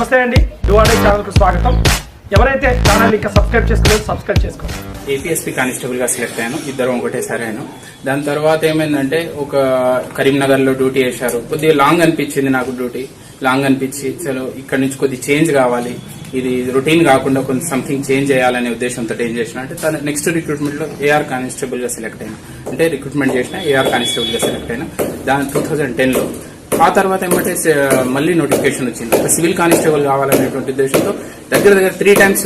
నమస్తే అండి. డువాడే ఛానల్కు స్వాగతం. ఎవరైతే ఛానల్ ఇంకా సబ్స్క్రైబ్ చేసుకోలేదు సబ్స్క్రైబ్ చేసుకోండి. ఏపీఎస్పీ కానిస్టేబుల్గా సెలెక్ట్ అయ్యాను. ఇద్దరం ఒకటేసారి అయ్యాను. దాని తర్వాత ఏమైందంటే ఒక కరీంనగర్లో డ్యూటీ చేశారు. కొద్దిగా లాంగ్ అనిపించింది నాకు డ్యూటీ. లాంగ్ అనిపించి చలో ఇక్కడ నుంచి కొద్ది చేంజ్ కావాలి. ఇది రొటీన్ కాకుండా కొంచెం సంథింగ్ చేంజ్ చేయాలనే ఉద్దేశంతో ఏం చేసిన అంటే తన నెక్స్ట్ రిక్రూట్మెంట్లో ఏఆర్ కానిస్టేబుల్గా సెలెక్ట్ అయినా అంటే రిక్రూట్మెంట్ చేసిన ఏఆర్ కానిస్టేబుల్గా సెలెక్ట్ అయినా దాని టూ థౌజండ్ టెన్లో ఆ తర్వాత ఏమంటే మళ్ళీ నోటిఫికేషన్ వచ్చింది. ఒక సివిల్ కానిస్టేబుల్ కావాలనేటువంటి ఉద్దేశంతో దగ్గర దగ్గర త్రీ టైమ్స్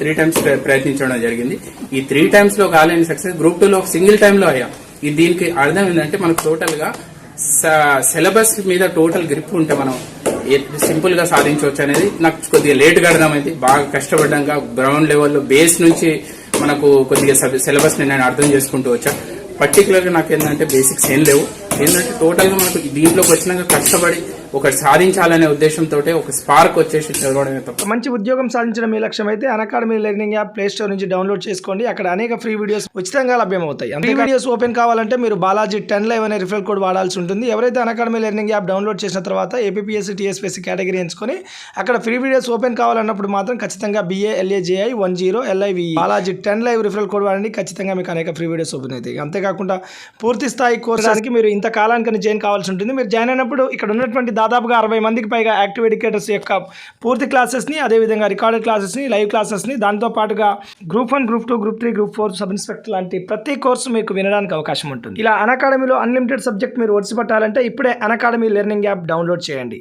త్రీ టైమ్స్ ప్రయత్నించడం జరిగింది. ఈ త్రీ టైమ్స్లో కాలేని సక్సెస్ గ్రూప్ టూ లో సింగిల్ టైమ్లో అయ్యా. ఈ దీనికి అర్థం ఏంటంటే మనకు టోటల్గా సిలబస్ మీద టోటల్ గ్రిప్ ఉంటే మనం సింపుల్గా సాధించవచ్చు అనేది నాకు కొద్దిగా లేట్గా అర్థమైంది. బాగా కష్టపడ్డాక గ్రౌండ్ లెవెల్లో బేస్ నుంచి మనకు కొద్దిగా సిలబస్ని నేను అర్థం చేసుకుంటూ వచ్చా. పర్టికులర్గా నాకు ఏంటంటే బేసిక్స్ ఏం లేవు. ఏంటంటే టోటల్గా మనకు దీంట్లోకి వచ్చినాక కష్టపడి ఒకటి సాధించాలనే ఉద్దేశంతో ఒక స్పార్క్ వచ్చేసి చదవడమే తప్ప. మంచి ఉద్యోగం సాధించడం మీ లక్ష్యం అయితే academy learning app play store నుంచి డౌన్లోడ్ చేసుకోండి. అక్కడ అనేక ఫ్రీ వీడియోస్ ఉచితంగా లభ్యమవుతాయి. అంతే వీడియోస్ ఓపెన్ కావాలంటే మీరు బాలాజీ టెన్ లైవ్ అనే రిఫరల్ కోడ్ వాడాల్సి ఉంటుంది. ఎవరైతే అకాడమీ లెర్నింగ్ యాప్ డౌన్లోడ్ చేసిన తర్వాత ఏపీఎస్సీ టీఎస్పీఎస్సీ కేటగిరీ ఎంచుకొని అక్కడ ఫ్రీ వీడియోస్ ఓపెన్ కావాలన్నప్పుడు మాత్రం ఖచ్చితంగా B A L A J I one zero L I V Balaji ten live referral code వాడండి. ఖచ్చితంగా మీకు అనేక ఫ్రీ వీడియోస్ ఓపెన్ అవుతాయి. అంతేకాకుండా పూర్తి స్థాయి కోర్సానికి మీరు ఇంత కాలానికి జాయిన్ కావాల్సి ఉంటుంది. మీరు జాయిన్ అయినప్పుడు ఇక్కడ ఉన్నటువంటి దాదాపుగా అరవై మందికి పైగా యాక్టివ్ ఎడ్యుకేటర్స్ యొక్క పూర్తి క్లాసెస్ని అదేవిధంగా రికార్డెడ్ క్లాసెస్ని లైవ్ క్లాసెస్ని దాంతో పాటుగా group one group two group three group four sub inspector లాంటి ప్రతి కోర్సు మీకు వినడానికి అవకాశం ఉంటుంది. ఇలా అకాడమీలో అన్లిమిటెడ్ సబ్జెక్ట్ మీరు ఒడిసి పట్టాలంటే ఇప్పుడే అకాడమీ లెర్నింగ్ యాప్ డౌన్లోడ్ చేయండి.